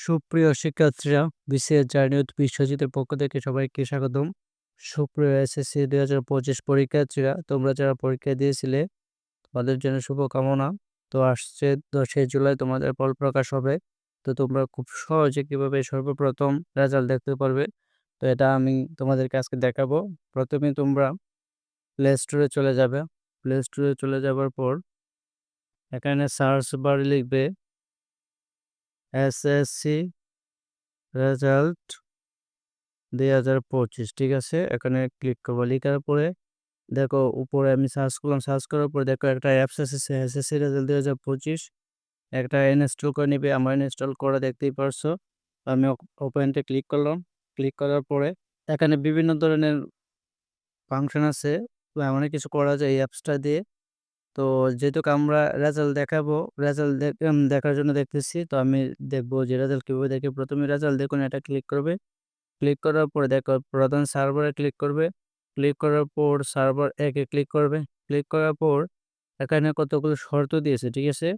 সুপ্রিয় শিক্ষার্থীরা, BCS journey with বিশ্বজিতের পক্ষ থেকে সবাইকে স্বাগতম। সুপ্রিয় এসএসসি দুই হাজার পঁচিশ পরীক্ষার্থীরা, তোমরা যারা পরীক্ষা দিয়েছিলে, তোমাদের জন্য শুভকামনা। তো আসছে দশই জুলাই, তোমাদের ফল প্রকাশ হবে। তো তোমরা খুব সহজে কীভাবে সর্বপ্রথম রেজাল্ট দেখতে পারবে, তো এটা আমি তোমাদেরকে আজকে দেখাবো। প্রথমে তোমরা প্লে স্টোরে চলে যাবে। প্লে স্টোরে চলে যাবার পর, এখানে সার্চ বার লিখবে এসএসসি রেজাল্ট দুই হাজার পঁচিশ, ঠিক আছে? এখানে ক্লিক করব লিখার পরে। দেখো, উপরে আমি সার্চ করলাম সার্চ করার পরে দেখো একটা অ্যাপস এসেছে এসএসসি রেজাল্ট দুই হাজার পঁচিশ। একটা ইনস্টল করে নিবে, আমার ইনস্টল করা দেখতেই পারছ। আমি ওপেনতে ক্লিক করলাম ক্লিক করার পরে এখানে বিভিন্ন ধরনের ফাংশন আছে। অনেক কিছু করা যায় এই অ্যাপসটা দিয়ে। তো যেহেতু আমরা রেজাল্ট দেখাবো রেজাল্ট দেখার জন্য দেখতেছি, তো আমি দেখব যে রেজাল্ট কীভাবে দেখে প্রথমে রেজাল্ট দেখুন, এটা ক্লিক করবে। ক্লিক করার পরে দেখো প্রধান সার্ভারে ক্লিক করবে। ক্লিক করার পর সার্ভার একে ক্লিক করবে। ক্লিক করার পর এখানে কতগুলো শর্ত দিয়েছে, ঠিক আছে?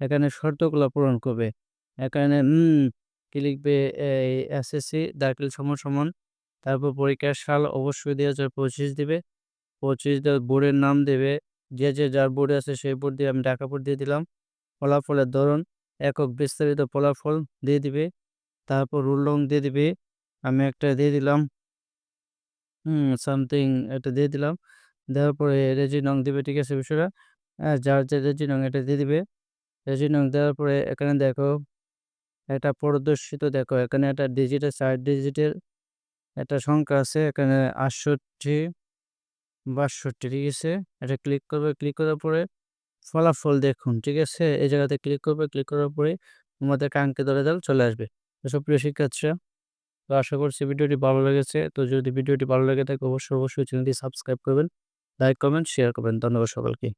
এখানে শর্তগুলো পূরণ করবে। এখানে লিখবে? এই এসএসসি দাখিল সমান সমান, তারপর পরীক্ষার সাল অবশ্যই দুই হাজার পঁচিশ দিবে। পঁচিশ বোর্ডের নাম দেবে যে যে, যার বোর্ডে আছে সেই বোর্ড দিয়ে আমি ঢাকা বোর্ড দিয়ে দিলাম। ফলাফলের ধরন, একক বিস্তারিত ফলাফল দিয়ে দিবে। তারপর রুল রং দিয়ে দিবে। আমি একটা দিয়ে দিলাম। হুম সামথিং এটা দিয়ে দিলাম। দেওয়ার পরে রেজি নং দিবে, ঠিক আছে বিষয়টা? যার যে রেজি নং এটা দিয়ে দিবে। রেজি নং দেওয়ার পরে এখানে দেখো, একটা প্রদর্শিত দেখো। এখানে একটা ডিজিটের চার ডিজিটের একটা সংখ্যা আছে। এখানে আটষট্টি বাষট্টি ঠিক আছে? এটা ক্লিক করবে ক্লিক করার পরে ফলাফল দেখুন, ঠিক আছে? এই জায়গাতে ক্লিক করবে ক্লিক করার পরে তোমাদের কাঙ্ক্ষিত রেজাল্ট চলে আসবে। তো সব প্রিয় শিক্ষার্থীরা, তো আশা করছি ভিডিওটি ভালো লেগেছে। তো যদি ভিডিওটি ভালো লেগে থাকে, অবশ্যই অবশ্যই চ্যানেলটি সাবস্ক্রাইব করবেন লাইক কমেন্ট শেয়ার করবেন। ধন্যবাদ সকলকে।